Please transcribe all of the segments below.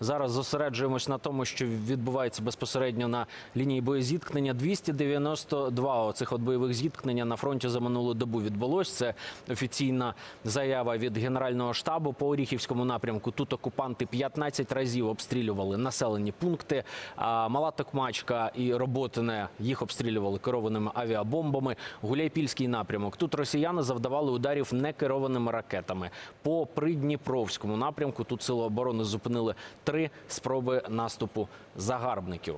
зараз зосереджуємось на тому, що відбувається безпосередньо на лінії боєзіткнення. 292 оцих от бойових зіткнення на фронті за минулу добу відбулось. Це офіційна заява від генерального штабу по Оріхівському напрямку. Тут окупанти 15 разів обстрілювали населені пункти. А Мала Токмачка і Роботине їх обстрілювали керованими авіабомбами. Гуляйпільський напрямок. Тут росіяни завдавали ударів некерованими ракетами. По Придніпровському напрямку тут сили оборони зупинили три спроби наступу загарбників.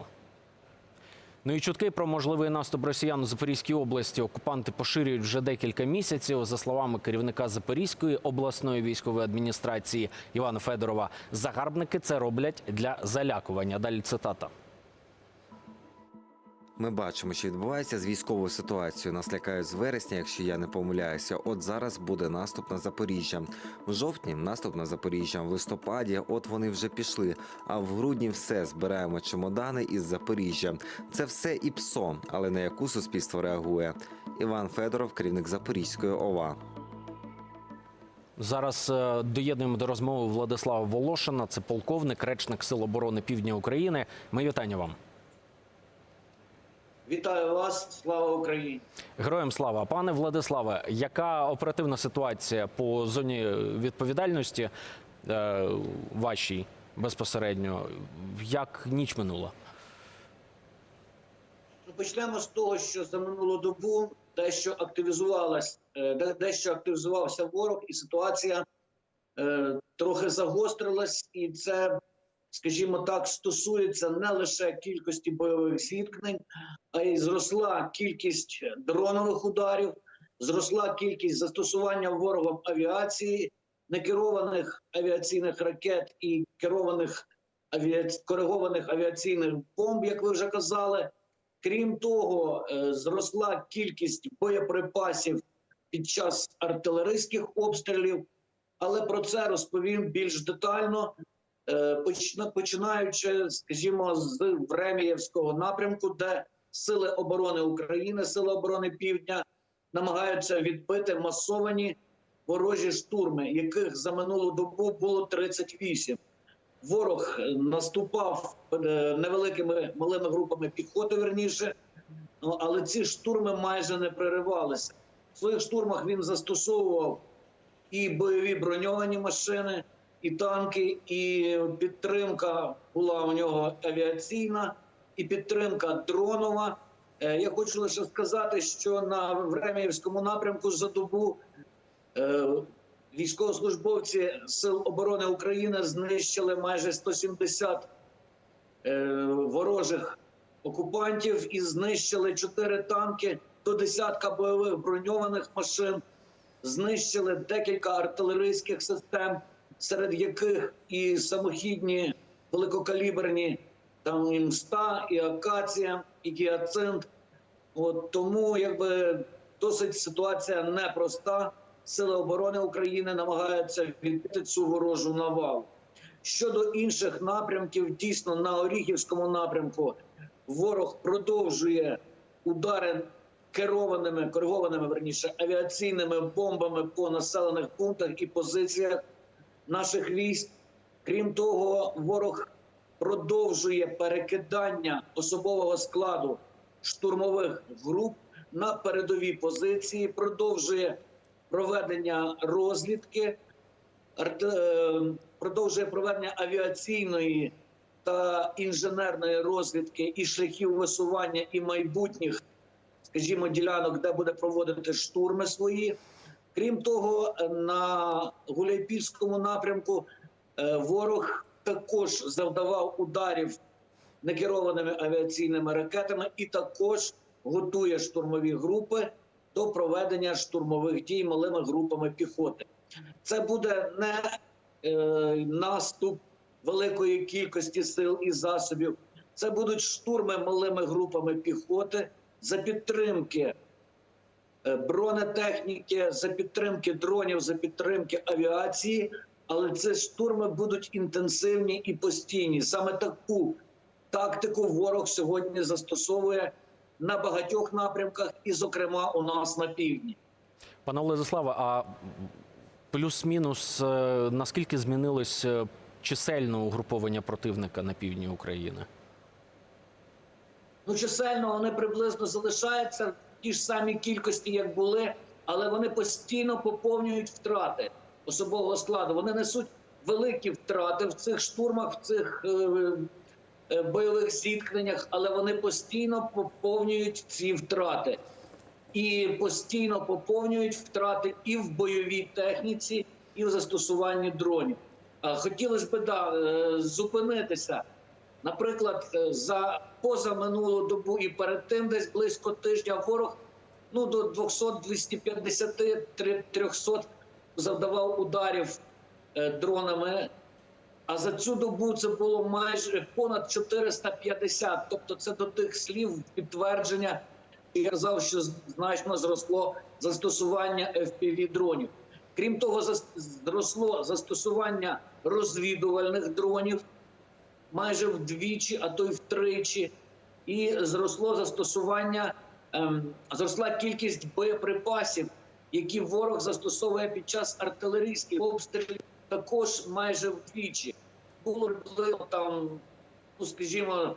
Ну і чутки про можливий наступ росіян у Запорізькій області окупанти поширюють вже декілька місяців. За словами керівника Запорізької обласної військової адміністрації Івана Федорова, загарбники це роблять для залякування. Далі цитата. Ми бачимо, що відбувається з військовою ситуацією. Нас лякають з вересня, якщо я не помиляюся. От зараз буде наступ на Запоріжжя. В жовтні наступ на Запоріжжя. В листопаді, от вони вже пішли. А в грудні все збираємо чемодани із Запоріжжя. Це все і ПСО, але на яку суспільство реагує. Іван Федоров, керівник Запорізької ОВА. Зараз е, доєднуємо до розмови Владислава Волошина. Це полковник, речник Сил оборони Півдня України. Ми вітання вам. Вітаю вас, слава Україні! Героям слава, пане Владиславе, яка оперативна ситуація по зоні відповідальності е, вашій безпосередньо? Як ніч минула? Ну, Почнемо з того, що за минулу добу дещо активізувалась, е, де- дещо активізувався ворог, і ситуація е, трохи загострилась, і це, скажімо так, стосується не лише кількості бойових зіткнень, а й зросла кількість дронових ударів, зросла кількість застосування ворогом авіації, некерованих авіаційних ракет і керованих авіаці... коригованих авіаційних бомб, як ви вже казали. Крім того, е, зросла кількість боєприпасів під час артилерійських обстрілів, але про це розповім більш детально, починаючи, скажімо, з Времієвського напрямку, де Сили оборони України, Сили оборони Півдня намагаються відбити масовані ворожі штурми, яких за минулу добу було 38. Ворог е, наступав е, невеликими малими групами піхоти, верніше, ну, але ці штурми майже не переривалися. В своїх штурмах він застосовував і бойові броньовані машини, і танки, і підтримка була у нього авіаційна, і підтримка дронова. Е, Я хочу лише сказати, що на Времіївському напрямку за добу е, військовослужбовці Сил оборони України знищили майже 170 е, ворожих окупантів і знищили 4 танки до десятка бойових броньованих машин, знищили декілька артилерійських систем, серед яких і самохідні великокаліберні там і МСТА, і Акація, і Гіацинт. От тому якби досить ситуація непроста. Сили оборони України намагаються відбити цю ворожу навалу. Щодо інших напрямків, дійсно на Оріхівському напрямку ворог продовжує удари керованими, коригованими верніше авіаційними бомбами по населених пунктах і позиціях наших військ. Крім того, ворог продовжує перекидання особового складу штурмових груп на передові позиції, продовжує проведення розвідки, е, продовжує проведення авіаційної та інженерної розвідки і шляхів висування і майбутніх, скажімо, ділянок, де буде проводити штурми свої. Крім того, на Гуляйпільському напрямку е, ворог також завдавав ударів некерованими авіаційними ракетами і також готує штурмові групи до проведення штурмових дій малими групами піхоти. Це буде не е, наступ великої кількості сил і засобів. Це будуть штурми малими групами піхоти за підтримки бронетехніки, за підтримки дронів, за підтримки авіації. Але ці штурми будуть інтенсивні і постійні. Саме таку тактику ворог сьогодні застосовує на багатьох напрямках, і, зокрема, у нас на півдні. Пане Владиславе, а плюс-мінус е, наскільки змінилось е, чисельно угруповання противника на півдні України? Ну, чисельно вони приблизно залишаються ті ж самі кількості, як були, але вони постійно поповнюють втрати особового складу. Вони несуть великі втрати в цих штурмах, в цих е, е, бойових зіткненнях, але вони постійно поповнюють ці втрати. І постійно поповнюють втрати і в бойовій техніці, і в застосуванні дронів. Хотілося б да, е, зупинитися. Наприклад, е, за позаминулу добу і перед тим десь близько тижня ворог ну, до 200, 250, 300 завдавав ударів е, дронами. А за цю добу це було майже понад 450. Тобто це до тих слів підтвердження. І я казав, що значно зросло застосування fpv дронів. Крім того, зросло застосування розвідувальних дронів майже вдвічі, а то й втричі, і зросло застосування, ем, зросла кількість боєприпасів, які ворог застосовує під час артилерійських обстрілів, також майже вдвічі. Було там, ну скажімо,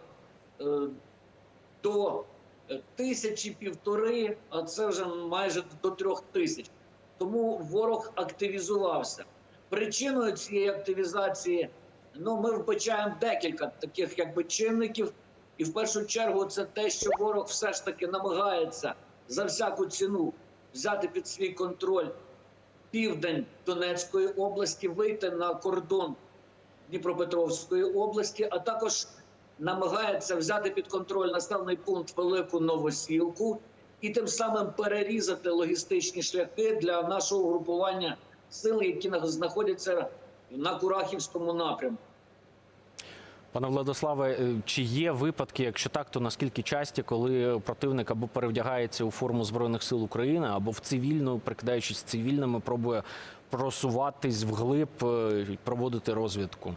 е, до тисячі півтори, а це вже майже до трьох тисяч. Тому ворог активізувався. Причиною цієї активізації ну, ми вбачаємо декілька таких якби чинників. І в першу чергу це те, що ворог все ж таки намагається за всяку ціну взяти під свій контроль південь Донецької області, вийти на кордон Дніпропетровської області, а також намагається взяти під контроль населений пункт Велику Новосілку і тим самим перерізати логістичні шляхи для нашого групування сил, які знаходяться на Курахівському напрямку. Пане Владиславе, е, чи є випадки, якщо так, то наскільки часті, коли противник або перевдягається у форму збройних сил України, або в цивільну, прикидаючись цивільними, пробує просуватись вглиб, е, проводити розвідку?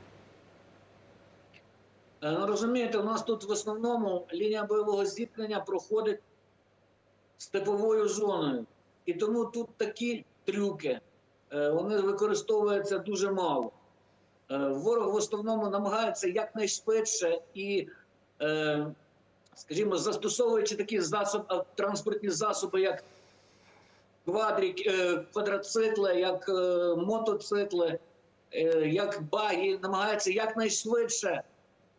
Е, Ну, розумієте, у нас тут в основному лінія бойового зіткнення проходить степовою зоною. І тому тут такі трюки, вони використовуються дуже мало. Е, Ворог в основному намагається якнайшвидше і, е, скажімо, застосовуючи такі засоби, транспортні засоби, як квадрік, е, квадроцикли, як е, мотоцикли, е, як баги, намагається якнайшвидше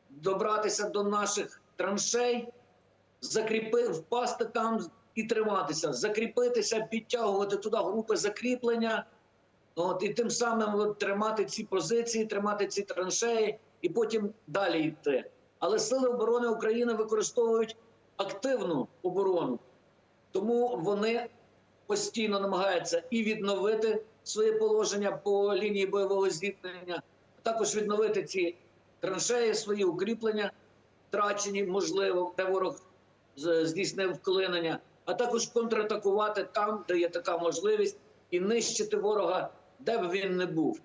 добратися до наших траншей, закріпи, впасти там і триматися, закріпитися, підтягувати туди групи закріплення, от, і тим самим от, тримати ці позиції, тримати ці траншеї і потім далі йти. Але Сили оборони України використовують активну оборону, тому вони постійно намагаються і відновити своє положення по лінії бойового зіткнення, а також відновити ці траншеї, свої укріплення, втрачені, можливо, де ворог здійснив вклинення, а також контратакувати там, де є така можливість, і нищити ворога, де б він не був.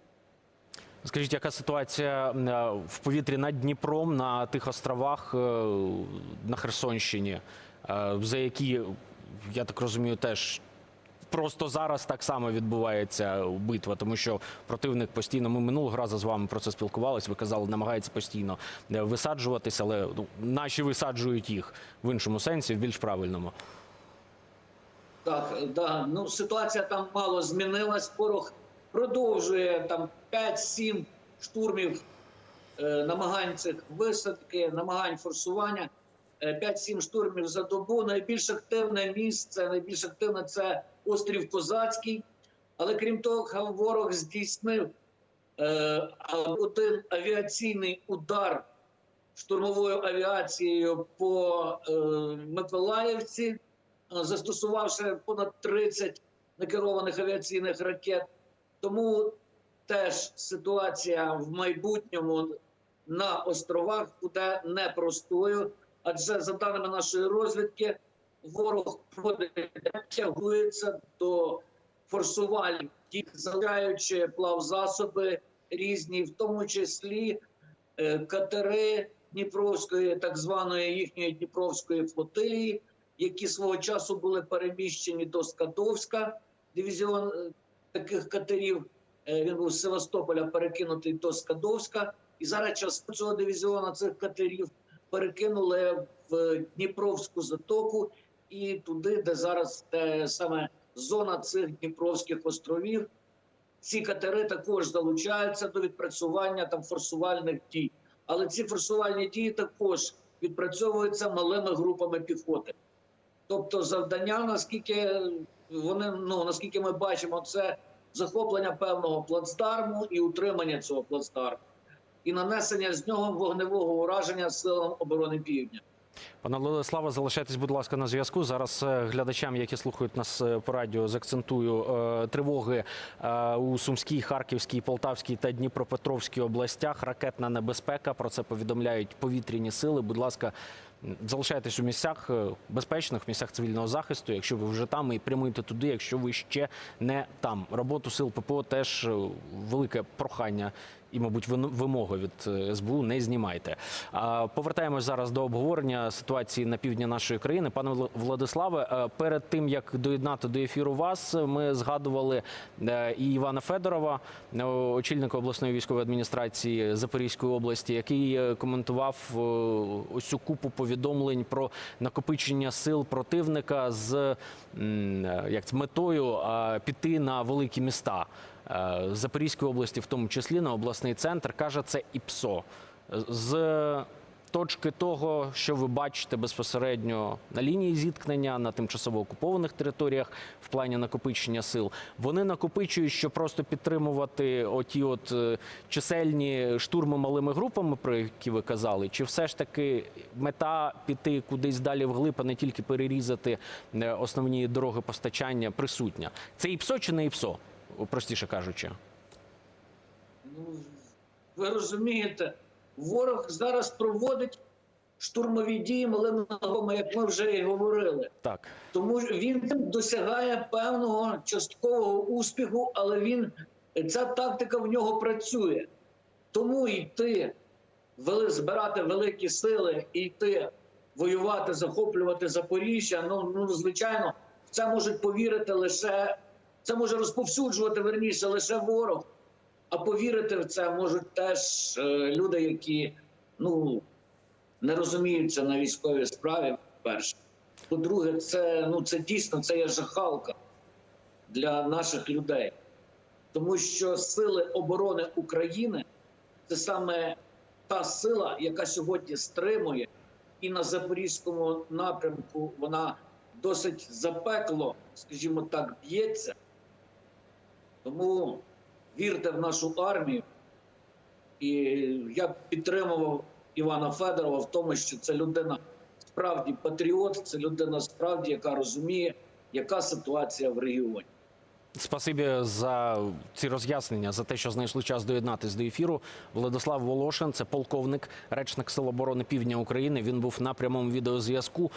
Скажіть, яка ситуація е, в повітрі над Дніпром на тих островах е, на Херсонщині, е, за які, я так розумію, теж просто зараз так само відбувається битва, тому що противник постійно. Ми минулого разу з вами про це спілкувалися. Ви казали, намагається постійно висаджуватися, але ну, наші висаджують їх в іншому сенсі, в більш правильному. Так, да. ну ситуація там мало змінилась. Ворог продовжує там 5-7 штурмів е, намагань цих висадки, намагань форсування. Е, 5-7 штурмів за добу. Найбільш активне місце, найбільш активне це острів Козацький. Але крім того, ворог здійснив е, один авіаційний удар штурмовою авіацією по е, Миколаївці, е, застосувавши понад 30 накерованих авіаційних ракет. Тому теж ситуація в майбутньому на островах буде непростою, адже за даними нашої розвідки, ворог тягується до форсувань, залишаючи плавзасоби різні, в тому числі е, катери Дніпровської, так званої їхньої Дніпровської флотилії, які свого часу були переміщені до Скадовська. Дивізіон е, таких катерів е, він був з Севастополя перекинутий до Скадовська. І зараз частину цього дивізіону цих катерів перекинули в Дніпровську затоку і туди, де зараз те саме зона цих Дніпровських островів. Ці катери також залучаються до відпрацювання там форсувальних дій. Але ці форсувальні дії також відпрацьовуються малими групами піхоти. Тобто, завдання, наскільки вони ну наскільки ми бачимо, це захоплення певного плацдарму і утримання цього плацдарму, і нанесення з нього вогневого ураження силам оборони півдня. Пане Владиславе, залишайтесь, будь ласка, на зв'язку. Зараз е, глядачам, які слухають нас е, по радіо, заакцентую е, тривоги у Сумській, Харківській, Полтавській та Дніпропетровській областях. Ракетна небезпека. Про це повідомляють повітряні сили. Будь ласка, залишайтесь у місцях е, безпечних, місцях цивільного захисту. Якщо ви вже там, і прямуйте туди, якщо ви ще не там. Роботу сил ППО теж е, велике прохання і, мабуть, вимоги від е, СБУ не знімайте. Повертаємось зараз до обговорення ситуації на півдні нашої країни. Пане Вла- Владиславе, е, перед тим як доєднати до ефіру вас, ми згадували е, і Івана Федорова, очільника обласної військової адміністрації Запорізької області, який коментував ось цю купу повідомлень про накопичення сил противника з як це, метою піти на великі міста. Е, Запорізької області, в тому числі на обласний центр, каже, це ІПСО. З точки того, що ви бачите безпосередньо на лінії зіткнення на тимчасово окупованих територіях в плані накопичення сил, вони накопичують, щоб просто підтримувати оті от е, чисельні штурми малими групами, про які ви казали, чи все ж таки мета піти кудись далі вглиб, а не тільки перерізати е, основні дороги постачання присутня? Це ІПСО чи не ІПСО? Простіше кажучи. Ну, ви розумієте, ворог зараз проводить штурмові дії малими ногами, як ми вже і говорили. Так. Тому він досягає певного часткового успіху, але він ця тактика в нього працює. Тому йти, вели- збирати великі сили і йти воювати, захоплювати Запоріжжя. Ну, ну звичайно, в це можуть повірити лише це може розповсюджувати верніше лише ворог. А повірити в це можуть теж е, люди, які ну не розуміються на військовій справі. Перше. По-друге, це ну це дійсно це є жахалка для наших людей, тому що сили оборони України це саме та сила, яка сьогодні стримує, і на запорізькому напрямку вона досить запекло, скажімо так, б'ється. Тому вірте в нашу армію. І я підтримував Івана Федорова в тому, що це людина справді патріот, це людина справді, яка розуміє, яка ситуація в регіоні. Спасибі за ці роз'яснення, за те, що знайшли час доєднатись до ефіру. Владислав Волошин, це полковник, речник Сил оборони Півдня України. Він був на прямому відеозв'язку.